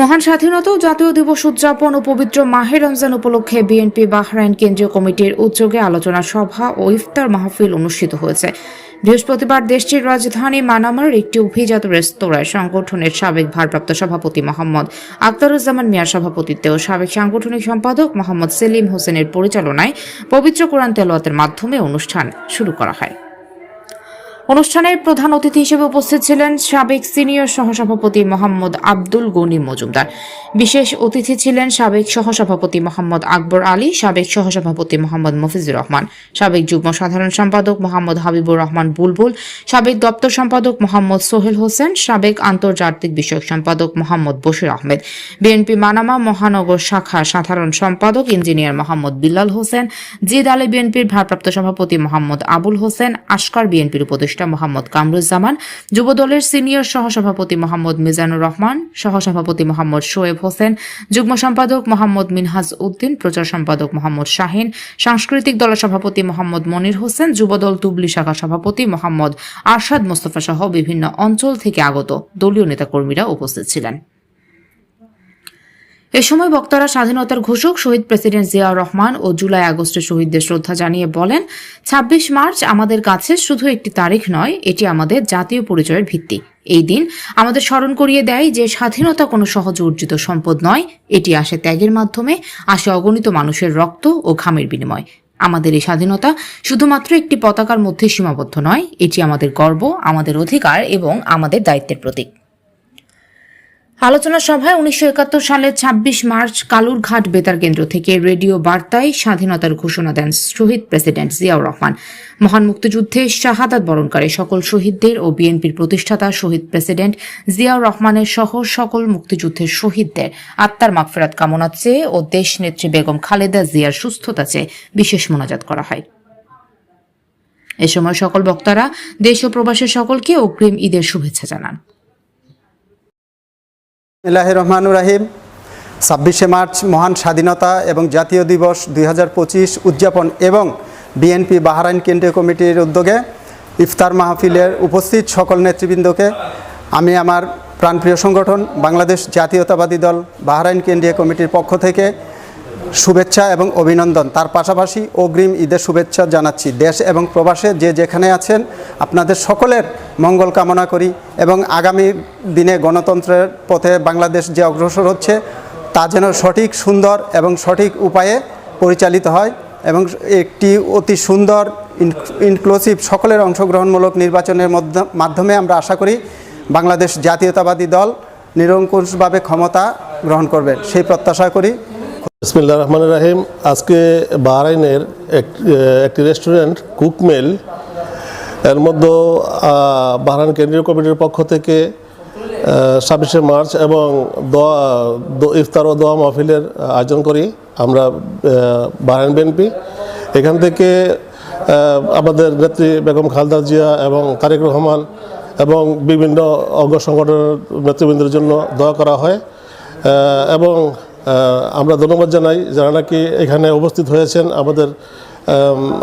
মহান স্বাধীনতা ও জাতীয় দিবস উদযাপন ও পবিত্র মাহে রমজান উপলক্ষে বিএনপি, বাহরাইন কেন্দ্রীয় কমিটির উদ্যোগে আলোচনা সভা ও ইফতার মাহফিল অনুষ্ঠিত হয়েছে। বৃহস্পতিবার দেশটির রাজধানী মানামার একটি অভিজাত রেস্তোরাঁয় সংগঠনের সাবেক ভারপ্রাপ্ত সভাপতি মোহাম্মদ আখতারুজ্জামান মিয়ার সভাপতিত্বে ও সাবেক সাংগঠনিক সম্পাদক মোহাম্মদ সেলিম হোসেনের পরিচালনায় পবিত্র কোরআন তেলাওয়াতের মাধ্যমে অনুষ্ঠান শুরু করা হয়। অনুষ্ঠানের প্রধান অতিথি হিসেবে উপস্থিত ছিলেন সাবেক সিনিয়র সহসভাপতি মোহাম্মদ আব্দুল গনি মজুমদার। বিশেষ অতিথি ছিলেন সাবেক সহসভাপতি মোহাম্মদ আকবর আলী, সাবেক সহসভাপতি মোহাম্মদ মফিজুর রহমান, সাবেক যুগ্ম সাধারণ সম্পাদক মোহাম্মদ হাবিবুর রহমান বুলবুল, সাবেক দপ্তর সম্পাদক মোহাম্মদ সোহেল হোসেন, সাবেক আন্তর্জাতিক বিষয়ক সম্পাদক মোহাম্মদ বশির আহমেদ, বিএনপি মানামা মহানগর শাখা সাধারণ সম্পাদক ইঞ্জিনিয়ার মোহাম্মদ বিল্লাল হোসেন, জিদ আলী বিএনপির ভারপ্রাপ্ত সভাপতি মোহাম্মদ আবুল হোসেন, আশকার বিএনপির উপদেষ্টা মোহাম্মদ কামরুজ্জামান, যুবদলের সিনিয়র সহসভাপতি মোহাম্মদ মিজানুর রহমান, সহসভাপতি মোহাম্মদ শোয়েব হোসেন, যুগ্ম সম্পাদক মোহাম্মদ মিনহাজ উদ্দিন, প্রচার সম্পাদক মোহাম্মদ শাহিন, সাংস্কৃতিক দলের সভাপতি মোহাম্মদ মনির হোসেন, যুবদল তুবলি শাখা সভাপতি মোহাম্মদ আরশাদ মোস্তফা সহ বিভিন্ন অঞ্চল থেকে আগত দলীয় নেতাকর্মীরা উপস্থিত ছিলেন। এ সময় বক্তারা স্বাধীনতার ঘোষক শহীদ প্রেসিডেন্ট জিয়াউর রহমান ও জুলাই আগস্টে শহীদদের শ্রদ্ধা জানিয়ে বলেন ২৬ মার্চ আমাদের কাছে শুধু একটি তারিখ নয়, এটি আমাদের জাতীয় পরিচয়ের ভিত্তি। এই দিন আমাদের স্মরণ করিয়ে দেয় যে স্বাধীনতা কোনো সহজ অর্জিত সম্পদ নয়, এটি আসে ত্যাগের মাধ্যমে, আসে অগণিত মানুষের রক্ত ও ঘামের বিনিময়। আমাদের এই স্বাধীনতা শুধুমাত্র একটি পতাকার মধ্যে সীমাবদ্ধ নয়, এটি আমাদের গর্ব, আমাদের অধিকার এবং আমাদের দায়িত্বের প্রতীক। আলোচনা সভায় উনিশশো একাত্তর সালের ২৬ মার্চ কালুরঘাট বেতার কেন্দ্র থেকে রেডিও বার্তায় স্বাধীনতার ঘোষণা দেন শহীদ প্রেসিডেন্ট জিয়াউর রহমান। মহান মুক্তিযুদ্ধে শাহাদাত বরণকারী সকল শহীদদের ও বিএনপির প্রতিষ্ঠাতা শহীদ প্রেসিডেন্ট জিয়াউর রহমানের সহ সকল মুক্তিযুদ্ধের শহীদদের আত্মার মাগফেরাত কামনা চেয়ে ও দেশ নেত্রী বেগম খালেদা জিয়ার সুস্থতা চেয়ে বিশেষ মোনাজাত করা হয়। এ সময় সকল বক্তারা দেশ ও প্রবাসের সকলকে অগ্রিম ঈদের শুভেচ্ছা জানান। ইলাহ রহমানুর রাহিম। ছাব্বিশে মার্চ, মহান স্বাধীনতা এবং জাতীয় দিবস দুই হাজার পঁচিশ উদযাপন এবং বিএনপি বাহারাইন কেন্দ্রীয় কমিটির উদ্যোগে ইফতার মাহফিলের উপস্থিত সকল নেতৃবৃন্দকে আমি আমার প্রাণপ্রিয় সংগঠন বাংলাদেশ জাতীয়তাবাদী দল বাহারাইন কেন্দ্রীয় কমিটির পক্ষ থেকে শুভেচ্ছা এবং অভিনন্দন। তার পাশাপাশি অগ্রিম ঈদের শুভেচ্ছা জানাচ্ছি। দেশ এবং প্রবাসে যে যেখানে আছেন, আপনাদের সকলের মঙ্গল কামনা করি এবং আগামী দিনে গণতন্ত্রের পথে বাংলাদেশ যে অগ্রসর হচ্ছে, তা যেন সঠিক, সুন্দর এবং সঠিক উপায়ে পরিচালিত হয় এবং একটি অতি সুন্দর ইনক্লুসিভ সকলের অংশগ্রহণমূলক নির্বাচনের মধ্য- মাধ্যমে আমরা আশা করি বাংলাদেশ জাতীয়তাবাদী দল নিরঙ্কুশভাবে ক্ষমতা গ্রহণ করবে। সেই প্রত্যাশা করি বিসমিল্লাহ রহমান রাহিম। আজকে বাহরাইনের এক- একটি রেস্টুরেন্ট কুকমেল এর মধ্যে বাহরাইন কেন্দ্রীয় কমিটির পক্ষ থেকে ছাব্বিশে মার্চ এবং ইফতার ও দোয়া মাহফিলের আয়োজন করি। আমরা বাহরাইন বিএনপি। এখান থেকে আমাদের নেত্রী বেগম খালদা জিয়া এবং তারেক রহমান এবং বিভিন্ন অঙ্গ সংগঠনের নেতৃবৃন্দের জন্য দোয়া করা হয়। এবং আমরা ধন্যবাদ জানাই যারা নাকি এখানে উপস্থিত হয়েছেন, আমাদের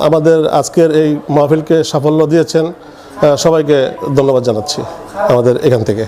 আমাদের আজকের এই মাহফিলকে সাফল্য দিয়েছেন। সবাইকে ধন্যবাদ জানাচ্ছি আমাদের এখান থেকে।